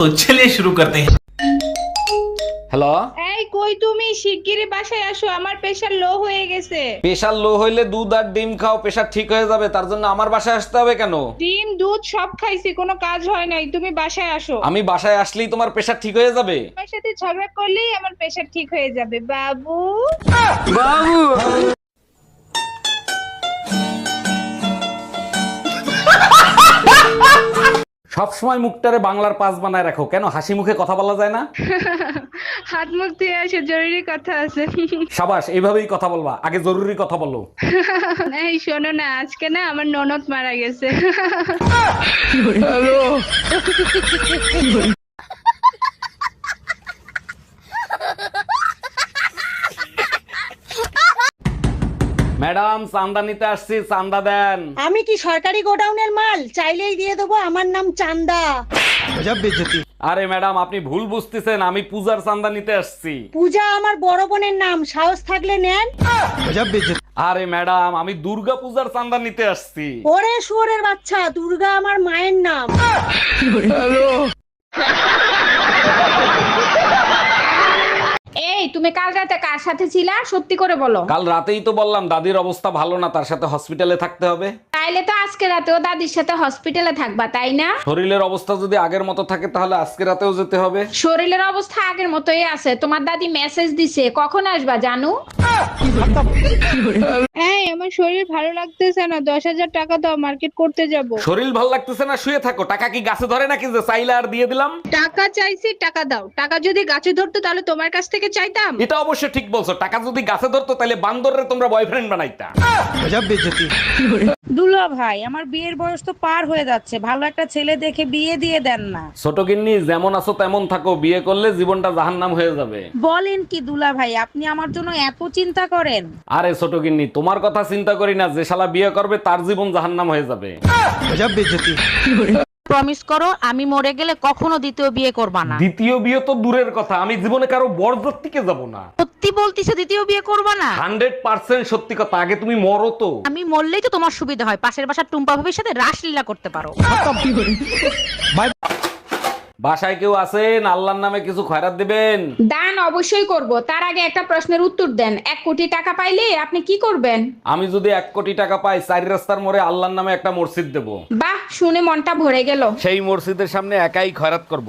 तो चलिए शुरू करते हैं হ্যালো এই কই তুমি শিগগিরই বাসায় আসো আমার প্রেশার লো হয়ে গেছে প্রেশার লো হইলে দুধ আর ডিম খাও প্রেশার ঠিক হয়ে যাবে তার জন্য আমার বাসায় আসতে হবে কেন ডিম দুধ সব খাইছি কোনো কাজ হয় নাই তুমি বাসায় আসো আমি বাসায় আসলেই তোমার প্রেশার ঠিক হয়ে যাবে আমার সাথে ঝগড়া করলেই আমার প্রেশার ঠিক হয়ে যাবে বাবু সবসময় মুখটারে বাংলার পাস বানায় রাখো। কেন? হাসি মুখে কথা বলা যায় না? হাত মুখ ধুয়ে আসে জরুরি কথা আছে। সাবাস এইভাবেই কথা বলবা। আগে জরুরি কথা বলো। এই শোনো না আজকে না আমার ননদ মারা গেছে। ম্যাডাম চান্দা নিতে আসছি চান্দা দেন। আমি কি সরকারি গোডাউনের মাল? চাইলেই দিয়ে দেবো আমার নাম চান্দা। আরে ম্যাডাম আপনি ভুল বুঝতেছেন আমি পূজার চান্দা নিতে আসছি। পূজা আমার বড় বোনের নাম সাহস থাকলে নেন। আরে ম্যাডাম আমি দুর্গা পূজার চান্দা নিতে আসছি। ওরে শুয়োরের বাচ্চা দুর্গা আমার মায়ের নাম এই তুমি কাল রাতে কার সাথে ছিলা? সত্যি করে বলো। কাল রাতেই তো বললাম দাদির অবস্থা ভালো না তার সাথে হসপিটালে থাকতে হবে। তাইলে তো আজকে রাতেও দাদির সাথে হসপিটালে থাকবা তাই না? শরীরের অবস্থা যদি আগের মতো থাকে তাহলে আজকে রাতেও যেতে হবে। শরীরের অবস্থা আগের মতোই আছে। তোমার দাদি মেসেজ দিছে। কখন আসবা জানু? এই আমার শরীর ভালো লাগতেছে না। দশ হাজার টাকা দাও মার্কেট করতে যাব। শরীর ভালো লাগতেছে না শুয়ে থাকো। টাকা কি গাছে ধরে নাকি যে চাইলে আর দিয়ে দিলাম? টাকা চাইছি টাকা দাও। টাকা যদি গাছে ধরতো তাহলে তোমার কাছ থেকে চাইতাম। এটা অবশ্য ঠিক বলছো। টাকা যদি গাছে ধরতো তাহলে বান্দরের তোমরা বয়ফ্রেন্ড বানাইতা। দুলা ভাই আমার বিয়ের বয়স তো পার হয়ে যাচ্ছে। ভালো একটা ছেলে দেখে বিয়ে দিয়ে দেন না। ছোট গিন্নি যেমন আছো তেমন থাকো। বিয়ে করলে জীবনটা জাহান্নাম হয়ে যাবে। বলেন কি দুলা ভাই আপনি আমার জন্য এত চিন্তা করেন। আরে ছোট গিন্নি তোমার কথা চিন্তা করি না। যে শালা বিয়ে করবে তার জীবন জাহান্নাম হয়ে যাবে। প্রমিস করো আমি মরে গেলে কখনো দ্বিতীয় বিয়ে করবা না। দ্বিতীয় বিয়ে তো দূরের কথা। আমি জীবনে কারও বরযাত্রীকে যাব না। সত্যি বলতিছো দ্বিতীয় বিয়ে করবা না? হান্ড্রেড পার্সেন্ট সত্যি কথা আগে তুমি মরো তো। আমি মরলেই তো তোমার সুবিধা হয় পাশের বাসার টুম্পা ভাবির সাথে রাসলীলা করতে পারো। বাসায় কেউ আছেন? আল্লাহর নামে কিছু খয়রাত দিবেন? দান অবশ্যই করব তার আগে একটা প্রশ্নের উত্তর দেন। এক কোটি টাকা পাইলে আপনি কি করবেন? আমি যদি এক কোটি টাকা পাই চারি রাস্তার মোড়ে আল্লাহর নামে একটা মসজিদ দেব। বাহ শুনে মনটা ভরে গেল। সেই মসজিদের সামনে একাই খয়রাত করব।